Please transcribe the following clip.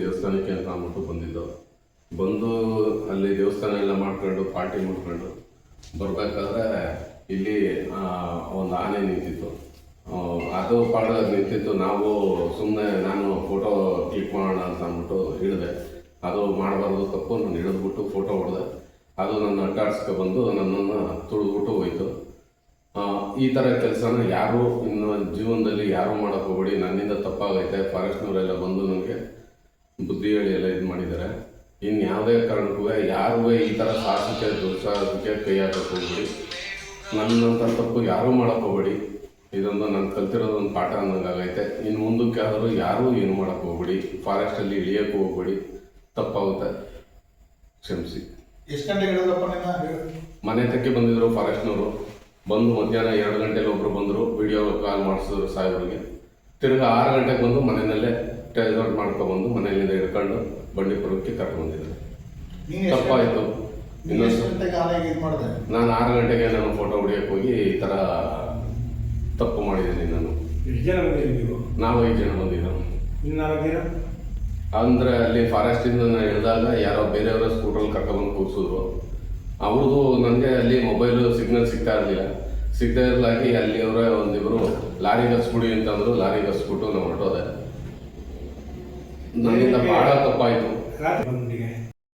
ದೇವಸ್ಥಾನಕ್ಕೆ ಅಂತ ಅಂದ್ಬಿಟ್ಟು ಬಂದಿದ್ದು. ಬಂದು ಅಲ್ಲಿ ದೇವಸ್ಥಾನ ಎಲ್ಲ ಮಾಡ್ಕೊಂಡು ಪಾರ್ಟಿ ಮಾಡ್ಕೊಂಡು ಬರ್ಬೇಕಾದ್ರೆ ಇಲ್ಲಿ ಒಂದು ಆನೆ ನಿಂತಿತ್ತು. ಅದು ಪಾಡ ನಿಂತಿತ್ತು. ನಾವು ಸುಮ್ಮನೆ ನಾನು ಫೋಟೋ ಕ್ಲಿಕ್ ಮಾಡೋಣ ಅಂತ ಅಂದ್ಬಿಟ್ಟು ಹಿಡಿದೆ. ಅದು ಮಾಡಬಾರ್ದು, ತಪ್ಪು ನಾನು ಹಿಡಿದ್ಬಿಟ್ಟು ಫೋಟೋ ಹೊಡೆದೆ. ಅದು ನನ್ನ ಅಡ್ಡಾಡ್ಸ್ಕೊ ಬಂದು ನನ್ನನ್ನು ತುಳಿದ್ಬಿಟ್ಟು ಹೋಯ್ತು. ಈ ಥರ ಕೆಲಸನ ಯಾರು ಇನ್ನು ಜೀವನದಲ್ಲಿ ಯಾರು ಮಾಡೋಕೆ ಹೋಗ್ಬೇಡಿ. ನನ್ನಿಂದ ತಪ್ಪಾಗೈತೆ. ಫಾರೆಸ್ಟ್ನವರೆಲ್ಲ ಬಂದು ನನಗೆ ಬುದ್ಧಿ ಹೇಳಿ ಎಲ್ಲ ಇದು ಮಾಡಿದ್ದಾರೆ ಇನ್ನು ಯಾವುದೇ ಕಾರಣಕ್ಕೂ ಯಾರು ಈ ಥರ ಸಾಹಸಕ್ಕೆ ದುಸ್ಸಾಹಸಕ್ಕೆ ಕೈ ಹಾಕಕ್ಕೆ ಹೋಗ್ಬೇಡಿ. ನನ್ನಂಥ ತಪ್ಪು ಯಾರೂ ಮಾಡಕ್ಕೆ ಹೋಗ್ಬೇಡಿ. ಇದೊಂದು ನಾನು ಕಲ್ತಿರೋದೊಂದು ಪಾಠ ಅನ್ನೋಂಗಾಗೈತೆ ಇನ್ನು ಮುಂದಕ್ಕೆ ಆದರೂ ಯಾರೂ ಏನು ಮಾಡೋಕ್ಕೆ ಹೋಗ್ಬೇಡಿ. ಫಾರೆಸ್ಟಲ್ಲಿ ಇಳಿಯೋಕೆ ಹೋಗ್ಬೇಡಿ. ತಪ್ಪಾಗುತ್ತೆ. ಕ್ಷಮಿಸಿ. ಎಷ್ಟು ಗಂಟೆಗೆ ಮನೆ ತಕ್ಕೆ ಬಂದಿದ್ದರು ಫಾರೆಸ್ಟ್ನವರು. ಬಂದು ಮಧ್ಯಾಹ್ನ ಎರಡು ಗಂಟೆಗೆ ಒಬ್ಬರು ಬಂದರು. ವಿಡಿಯೋ ಕಾಲ್ ಮಾಡಿಸಿದ್ರು ಸಾಹೇಬ್ರಿಗೆ. ತಿರ್ಗಿ ಆರು ಗಂಟೆಗೆ ಬಂದು ಮನೆಯಲ್ಲೇ ಟೆಲಿವರ್ಟ್ ಮಾಡ್ಕೊಬಂದು ಮನೆಯಲ್ಲಿಂದ ಹಿಡ್ಕೊಂಡು ಬಂಡೀಪುರಕ್ಕೆ ಕರ್ಕೊಂಡು ಬಂದಿದ್ದಾರೆ. ನೀನು ತಪ್ಪಾಯಿತು. ನೀನು ಆರು ಗಂಟೆಗೆ ನಾನು ಫೋಟೋ ಹೊಡಿಯೋಕೆ ಹೋಗಿ ಈ ಥರ ತಪ್ಪು ಮಾಡಿದ್ದೀನಿ ನಾನು. ನೀವು? ಐದು ಜನ ಬಂದಿದ್ದು ಇನ್ನು ನಾಲ್ಕು ದಿನ ಅಂದರೆ ಅಲ್ಲಿ ಫಾರೆಸ್ಟಿಂದ ನಾನು ಇಳಿದಾಗ ಯಾರೋ ಬೇರೆಯವರ ಸ್ಕೂಟ್ರಲ್ಲಿ ಕರ್ಕೊಂಡ್ಬಂದು ಕೂರಿಸಿದ್ರು. ಅವ್ರದ್ದು ನನಗೆ ಅಲ್ಲಿ ಮೊಬೈಲು ಸಿಗ್ನಲ್ ಸಿಗ್ತಾ ಇರಲಿಲ್ಲ. ಸಿಗ್ತಾ ಇರಲಾಗಿ ಅಲ್ಲಿ ಅವರ ಒಂದಿಬ್ರು ಲಾರಿ ಗಸ್ಬಿಡಿ ಅಂತಂದ್ರು. ಲಾರಿ ಗಸ್ಬಿಟ್ಟು ನಮ್ಮ ಹೊರಟೋದೆ ನನ್ನಿಂದ ಭಾಳ ತಪ್ಪಾಯಿತು.